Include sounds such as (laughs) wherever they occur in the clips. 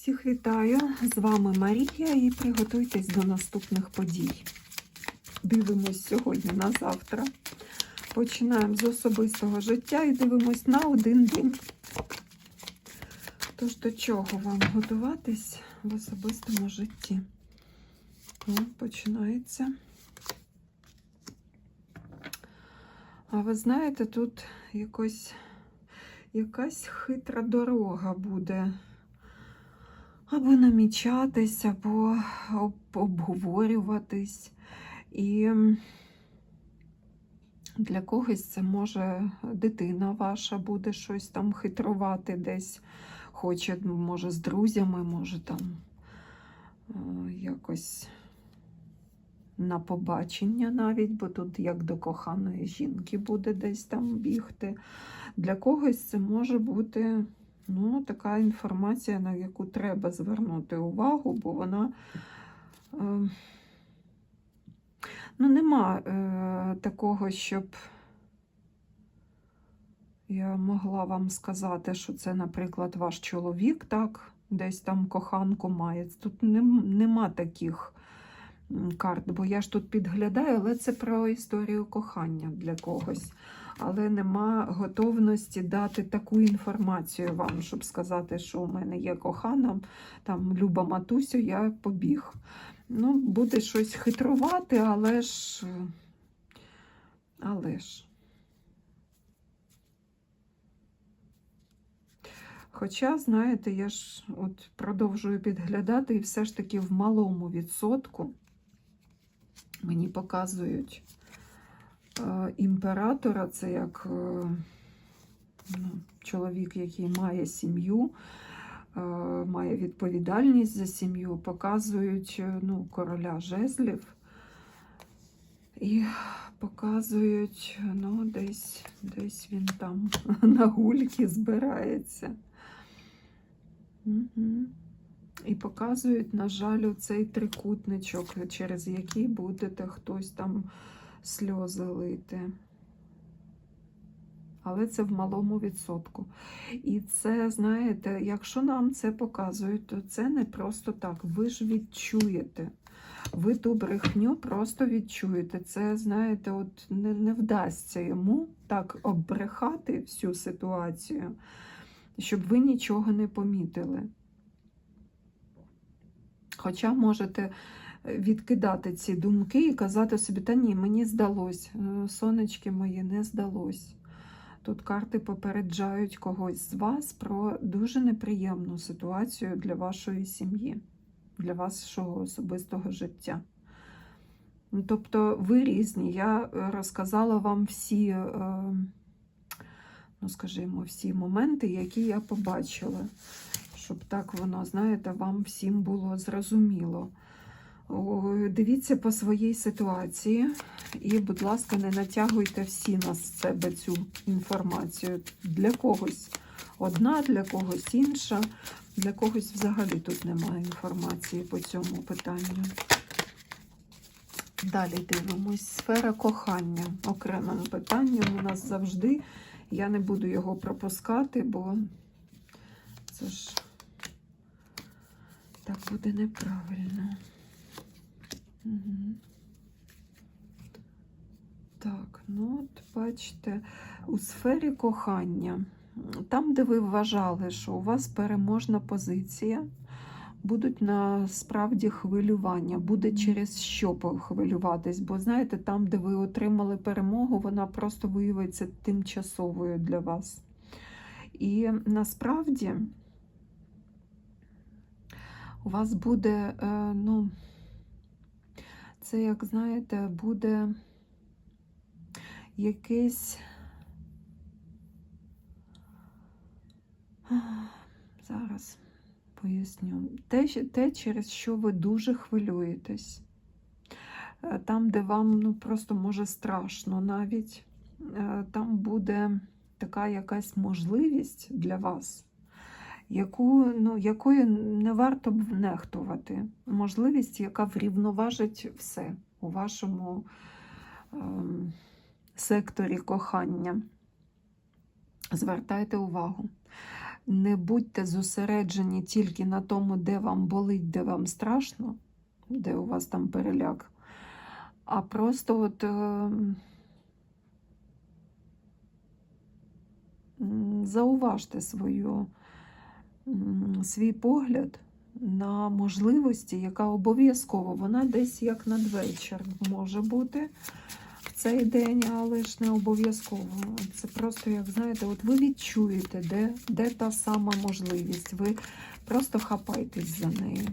Всіх вітаю! З вами Марія і приготуйтесь до наступних подій. Дивимось сьогодні на завтра. Починаємо з особистого життя і дивимось на один день. Тож до чого вам готуватись в особистому житті? О, починається. А ви знаєте, тут якось, якась хитра дорога буде або намічатись, або обговорюватись. І для когось це може дитина ваша буде щось там хитрувати десь, хоче, може, з друзями, може там е, якось на побачення навіть, бо тут як до коханої жінки буде десь там бігти. Для когось це може бути ну, така інформація, на яку треба звернути увагу, бо вона. Е, ну, нема е, такого, щоб я могла вам сказати, що це, наприклад, ваш чоловік, так, десь там коханку має. Тут нем, нема таких карт, бо я ж тут підглядаю, але це про історію кохання для когось. Але нема готовності дати таку інформацію вам, щоб сказати, що у мене є кохана, там Люба Матусю, я побіг. Ну, буде щось хитрувати, але ж. Але ж. Хоча, знаєте, я ж от продовжую підглядати, і все ж таки в малому відсотку мені показують е, імператора, це як е, ну, чоловік, який має сім'ю, е, має відповідальність за сім'ю, показують ну, короля жезлів і показують, ну, десь, десь він там (laughs) на гульки збирається. Угу. І показують, на жаль, цей трикутничок, через який будете хтось там сльози лити. Але це в малому відсотку. І це, знаєте, якщо нам це показують, то це не просто так. Ви ж відчуєте. Ви ту брехню просто відчуєте. Це, знаєте, от не, не вдасться йому так оббрехати всю ситуацію, щоб ви нічого не помітили. Хоча можете відкидати ці думки і казати собі, та ні, мені здалось, е, сонечки мої, не здалось. Тут карти попереджають когось з вас про дуже неприємну ситуацію для вашої сім'ї, для вашого особистого життя. Ну, Тобто ви різні. Я е, розказала вам всі, е, ну, скажімо, всі моменти, які я побачила, щоб так воно, знаєте, вам всім було зрозуміло. Дивіться по своїй ситуації і, будь ласка, не натягуйте всі на себе цю інформацію. Для когось одна, для когось інша, для когось взагалі тут немає інформації по цьому питанню. Далі дивимось. Сфера кохання окремим питанням у нас завжди. Я не буду його пропускати, бо це ж так буде неправильно. Угу. Так, ну от бачите, у сфері кохання, там, де ви вважали, що у вас переможна позиція, будуть насправді хвилювання, буде через що хвилюватись. Бо знаєте, там, де ви отримали перемогу, вона просто виявиться тимчасовою для вас. І насправді у вас буде, е, ну, це, як знаєте, буде якийсь. Зараз поясню. Те, те, через що ви дуже хвилюєтесь. Е, Там, де вам ну, просто може страшно навіть, е, там буде така якась можливість для вас, яку, ну, якою не варто б нехтувати. Можливість, яка врівноважить все у вашому ем, секторі кохання. Звертайте увагу. не будьте зосереджені тільки на тому, де вам болить, де вам страшно, де у вас там переляк, а просто от. е, Зауважте свою, свій погляд на можливості, яка обов'язково, вона десь як надвечір може бути в цей день, але ж не обов'язково. Це просто, як знаєте, от ви відчуєте, де, де та сама можливість. Ви просто хапайтесь за неї.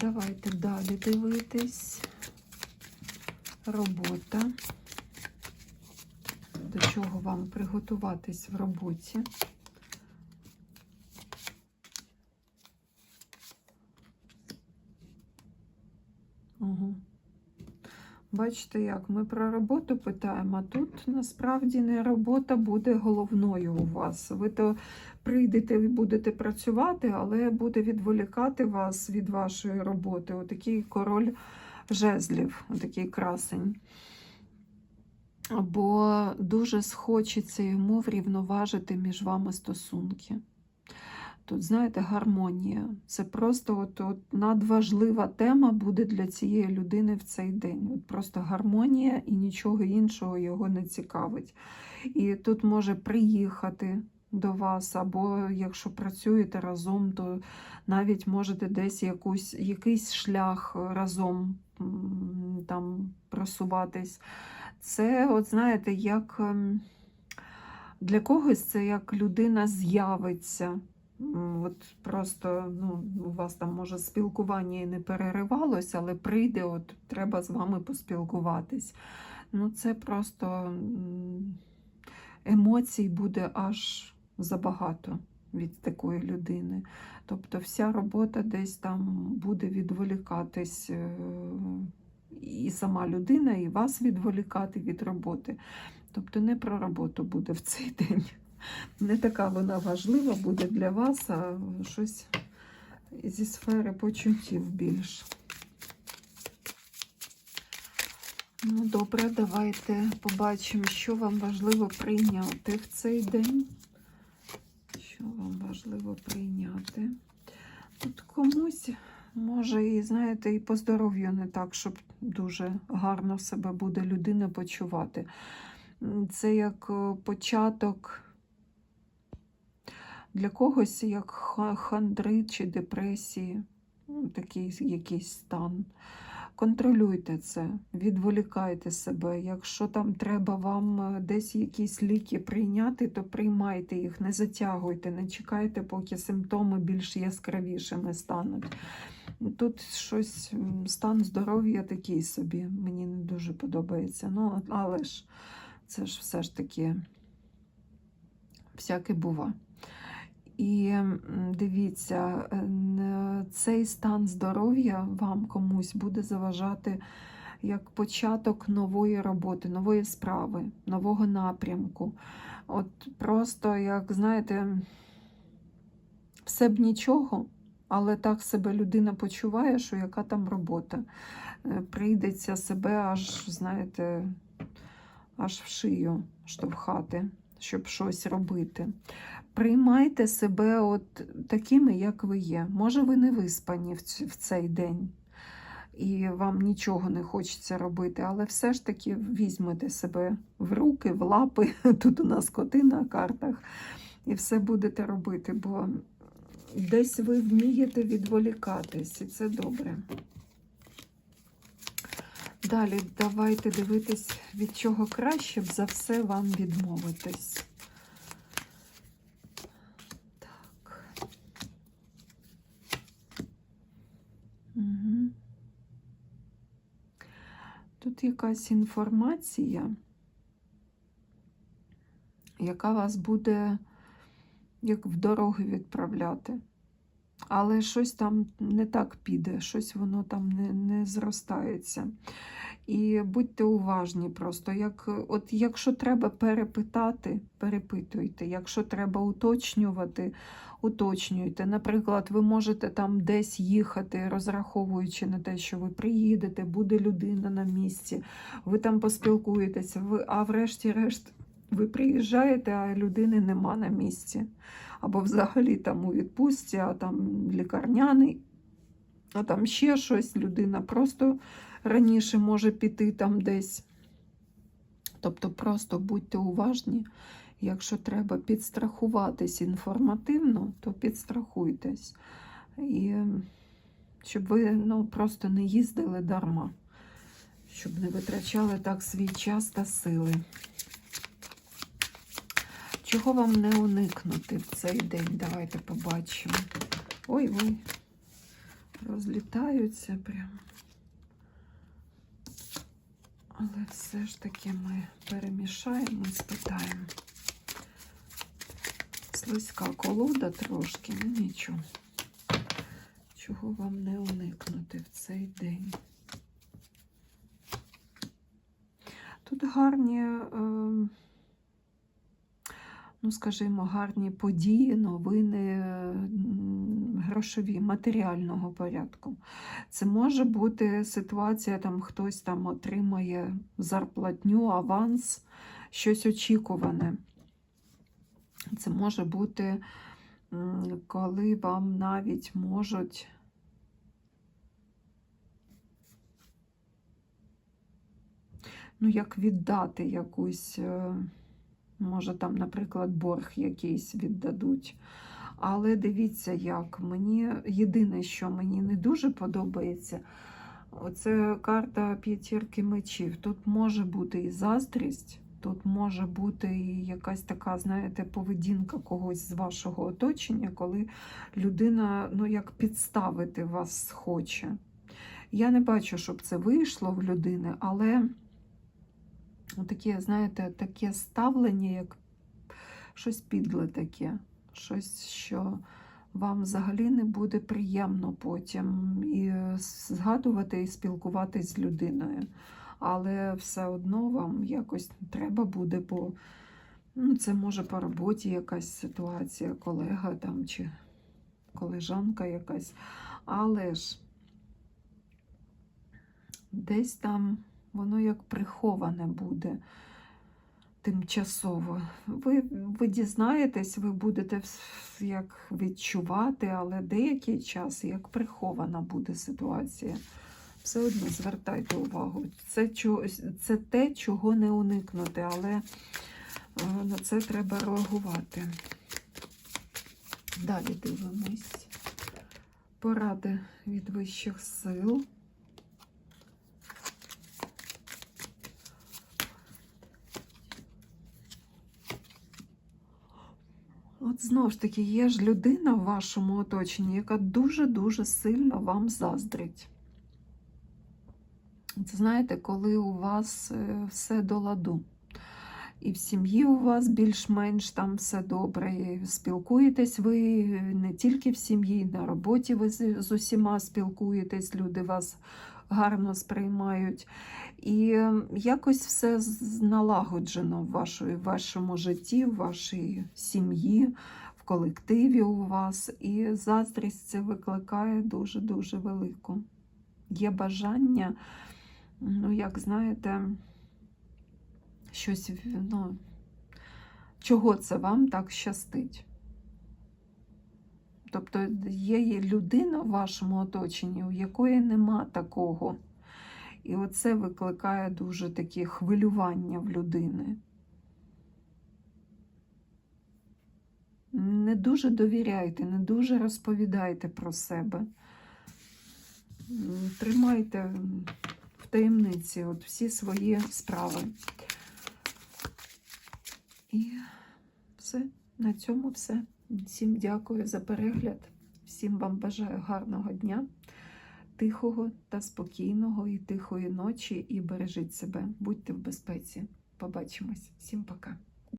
Давайте далі дивитись. Робота. До чого вам приготуватись в роботі? Угу. Бачите, як ми про роботу питаємо, а тут насправді не робота буде головною у вас. Ви то прийдете і будете працювати, але буде відволікати вас від вашої роботи. Отакий король жезлів, отакий красень. Бо дуже схочеться йому врівноважити між вами стосунки. Тут, знаєте, гармонія. Це просто от, от надважлива тема буде для цієї людини в цей день. От Просто гармонія і нічого іншого його не цікавить. І тут може приїхати до вас, або якщо працюєте разом, то навіть можете десь якусь, якийсь шлях разом там просуватись. Це, от знаєте, як ем, для когось це як людина з'явиться. От просто ну, у вас там може спілкування і не переривалося, але прийде, от треба з вами поспілкуватись. Ну, це просто емоцій буде аж забагато від такої людини. Тобто вся робота десь там буде відволікатись. е, І сама людина, і вас відволікати від роботи. Тобто не про роботу буде в цей день. Не така вона важлива буде для вас, а щось зі сфери почуттів більш. Ну, добре, давайте побачимо, що вам важливо прийняти в цей день. Що вам важливо прийняти? Тут комусь, може, і знаєте, і по здоров'ю не так, щоб дуже гарно себе буде людина почувати. Це як е, початок для когось як ха- хандрит чи депресії, ну, такий якийсь стан. Контролюйте це, відволікайте себе. Якщо там треба вам е, десь якісь ліки прийняти, то приймайте їх, не затягуйте, не чекайте, поки симптоми більш яскравішими стануть. Тут щось, стан здоров'я такий собі, мені не дуже подобається. Ну, але ж це ж все ж таки всяке бува. І дивіться, е, цей стан здоров'я вам комусь буде заважати як початок нової роботи, нової справи, нового напрямку. От просто, як знаєте, все б нічого, але так себе людина почуває, що яка там робота. Е, Прийдеться себе аж, знаєте, аж в шию штовхати, щоб щось робити. Приймайте себе от такими, як ви є. Може, ви не виспані в цей день, і вам нічого не хочеться робити, але все ж таки візьмете себе в руки, в лапи. (laughs) Тут у нас коти на картах, і все будете робити, бо десь ви вмієте відволікатись, і це добре. Далі давайте дивитись, від чого краще б за все вам відмовитись. Так. Угу. Тут якась інформація, яка вас буде як в дороги відправляти. Але щось там не так піде, щось воно там не, не зростається. І будьте уважні просто. Як, от якщо треба перепитати, перепитуйте. Якщо треба уточнювати, уточнюйте. Наприклад, ви можете там десь їхати, розраховуючи на те, що ви приїдете, буде людина на місці, ви там поспілкуєтеся, ви, а врешті-решт Ви приїжджаєте, а людини нема на місці. Або взагалі там у відпустці, а там лікарняний, а там ще щось. Людина просто раніше може піти там десь. Тобто просто будьте уважні. Якщо треба підстрахуватись інформативно, то підстрахуйтесь. І щоб ви ну, просто не їздили дарма, щоб не витрачали так свій час та сили. Чого вам не уникнути в цей день? Давайте побачимо. Ой, ой, розлітаються прям. Але все ж таки ми перемішаємо і спитаємо. Слизька колода трошки, ну нічого. Чого вам не уникнути в цей день? Тут гарні, е, ну, скажімо, гарні події, новини грошові, матеріального порядку. Це може бути ситуація, там хтось там отримає зарплатню, аванс, щось очікуване. Це може бути, коли вам навіть можуть. Ну, як віддати якусь, е, може там, наприклад, борг якийсь віддадуть. Але дивіться, як мені єдине, що мені не дуже подобається, оце карта п'ятірки мечів. Тут може бути і заздрість, тут може бути і якась така, знаєте, поведінка когось з вашого оточення, коли людина, ну, як підставити вас хоче. Я не бачу, щоб це вийшло в людини, але таке, знаєте, таке ставлення, як щось підле таке, щось, що вам взагалі не буде приємно потім і згадувати і спілкуватись з людиною. Але все одно вам якось треба буде, бо ну, це може по роботі якась ситуація, колега там чи колежанка якась. Але ж десь там воно як приховане буде тимчасово. Ви, ви дізнаєтесь, ви будете як відчувати, але деякий час як прихована буде ситуація. Все одно звертайте увагу. Це, це те, чого не уникнути, але е, на це треба реагувати. Далі дивимось. Поради від вищих сил. От знову ж таки, є ж людина в вашому оточенні, яка дуже-дуже сильно вам заздрить. Це знаєте, коли у вас е, все до ладу. І в сім'ї у вас більш-менш там все добре. І спілкуєтесь ви не тільки в сім'ї, на роботі ви з усіма спілкуєтесь, люди вас гарно сприймають. І якось все налагоджено в вашому житті, в вашій сім'ї, в колективі у вас. І заздрість це викликає дуже-дуже велику. Є бажання, ну, як знаєте, щось, ну, чого це вам так щастить. Тобто є людина в вашому оточенні, у якої нема такого. І оце викликає дуже такі хвилювання в людини. Не дуже довіряйте, не дуже розповідайте про себе. Тримайте в таємниці от всі свої справи. І все, на цьому все. Всім дякую за перегляд. Всім вам бажаю гарного дня, тихого та спокійного і тихої ночі. І бережіть себе. Будьте в безпеці. Побачимось. Всім пока.